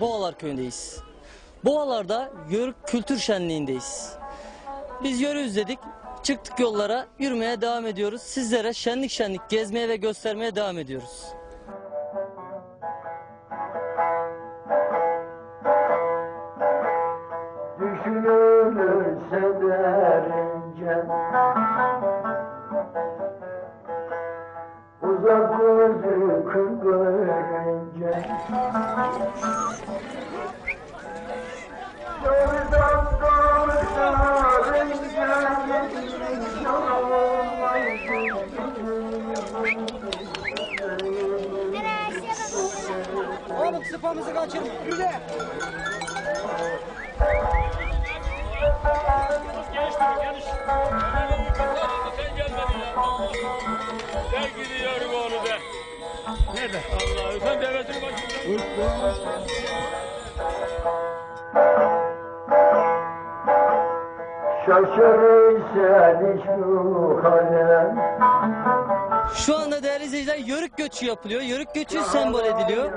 Boğalar köyündeyiz. Boğalarda Yörük Kültür Şenliği'ndeyiz. Biz yürüyüz dedik. Çıktık yollara, yürümeye devam ediyoruz. Sizlere şenlik şenlik gezmeye ve göstermeye devam ediyoruz. Düşünülürse derince Uzak gözü kır Oğlum sıpamızı kaçırma. Yürü. Ben gidiyorum oğlu be. Nerede? Allah sen devletin başında. Şaşırırsan şu hale Şu anda izleyiciler yörük göçü yapılıyor. Yörük göçü sembol ediliyor.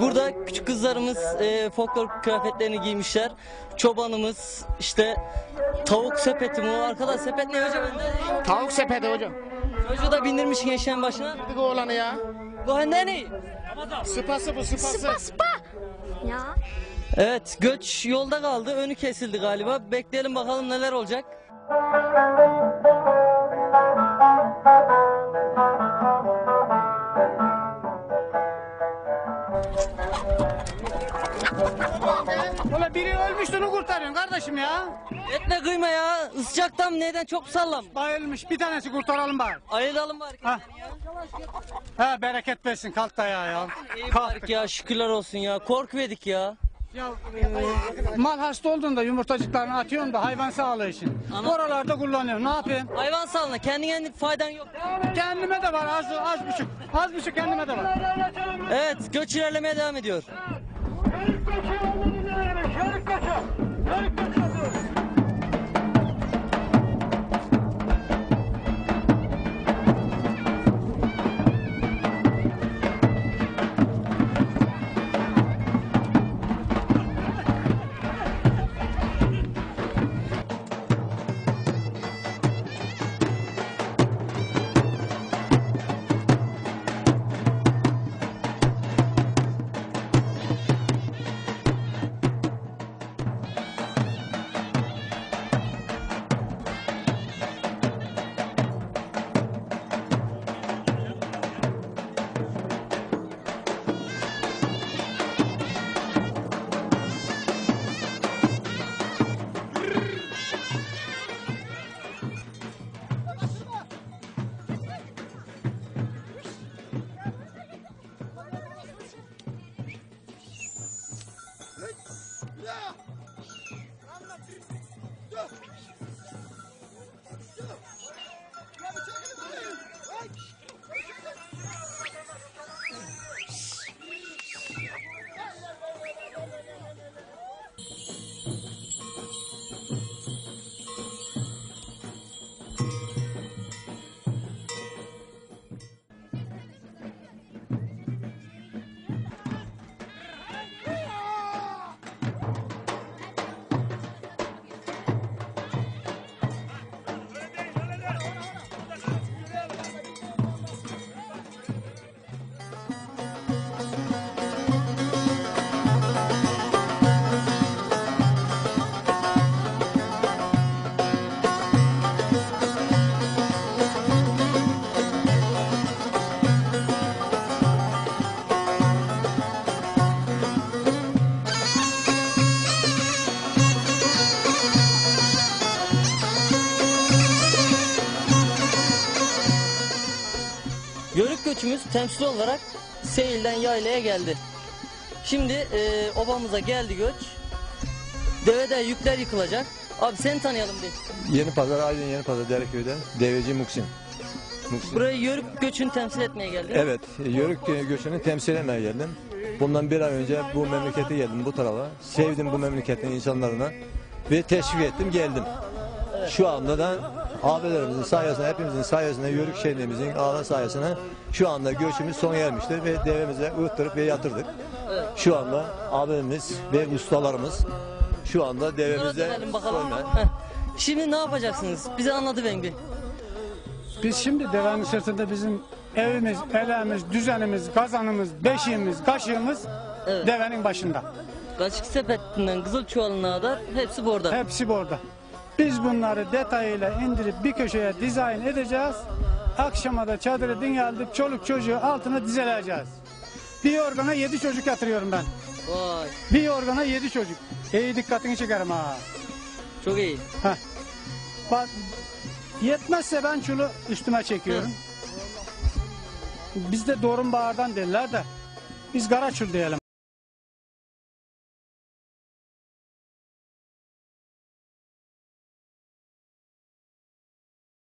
Burada küçük kızlarımız e, folklor kıyafetlerini giymişler. Çobanımız işte tavuk sepeti mi o arkada sepet ne hocam? Tavuk sepeti hocam. Çocuğu da bindirmiş gençlerin başına. Dedik oğlanı ya. Bu ne ne? Sıpası bu sıpası. Ya. Evet göç yolda kaldı. Önü kesildi galiba. Bekleyelim bakalım neler olacak. Ulan biri ölmüş onu kurtarıyorsun kardeşim ya. Etme kıyma ya. Isacaktan neden çok sallam. Bayılmış bir tanesi kurtaralım bari. Ayıralım bari. Ha. Ha bereket versin kalk da ya. İyi Kalk. bari ya şükürler olsun ya. Korku yedik ya. Ya e, mal hasta olduğunda yumurtacıklarını atıyorum da hayvan sağlığı için. Ana. Oralarda kullanıyorum. Ne yapayım? Hayvan sağlığına kendine faydan yok. Kendime de var az az buçuk. Az buçuk kendime de var. Evet göç ilerlemeye devam ediyor. Yörük göçümüz temsil olarak Seyil'den yaylaya geldi. Şimdi e, obamıza geldi göç. Devede yükler yıkılacak. Abi seni tanıyalım bir. Yeni Pazar, Aydın Yeni Pazar Dereköy'de Deveci Muksin. Muksin. Burayı yörük göçünü temsil etmeye geldi. Evet, Yörük göçünü temsil etmeye geldim. Bundan bir ay önce bu memlekete geldim bu tarafa. Sevdim bu memleketin insanlarına ve teşvik ettim geldim. Şu anda da abilerimizin sayesinde, hepimizin sayesinde, Yörük şehrimizin ağlar sayesinde şu anda göçümüz sona ermiştir ve devemize ıhtırıp ve yatırdık. Şu anda abimiz ve ustalarımız şu anda Sonra devemizde dönelim bakalım. soyma. Heh. Şimdi ne yapacaksınız? Bize anladı bir. Biz şimdi devenin sırtında bizim evimiz, elemiz, düzenimiz, kazanımız, beşiğimiz, kaşığımız Evet. devenin başında. Kaşık sepetinden kızıl çuvalına kadar hepsi bu orada. Hepsi burada. Biz bunları detayıyla indirip bir köşeye dizayn edeceğiz. Akşama da çadırı dingeldik, çoluk çocuğu altına dizeleyeceğiz. Bir yorgana yedi çocuk yatırıyorum ben. Vay Bir yorgana yedi çocuk. İyi dikkatini çekerim ha. çok iyi. Heh. Bak, yetmezse ben çulu üstüme çekiyorum. Bizde doğrun bağırdan derler de biz kara çul diyelim.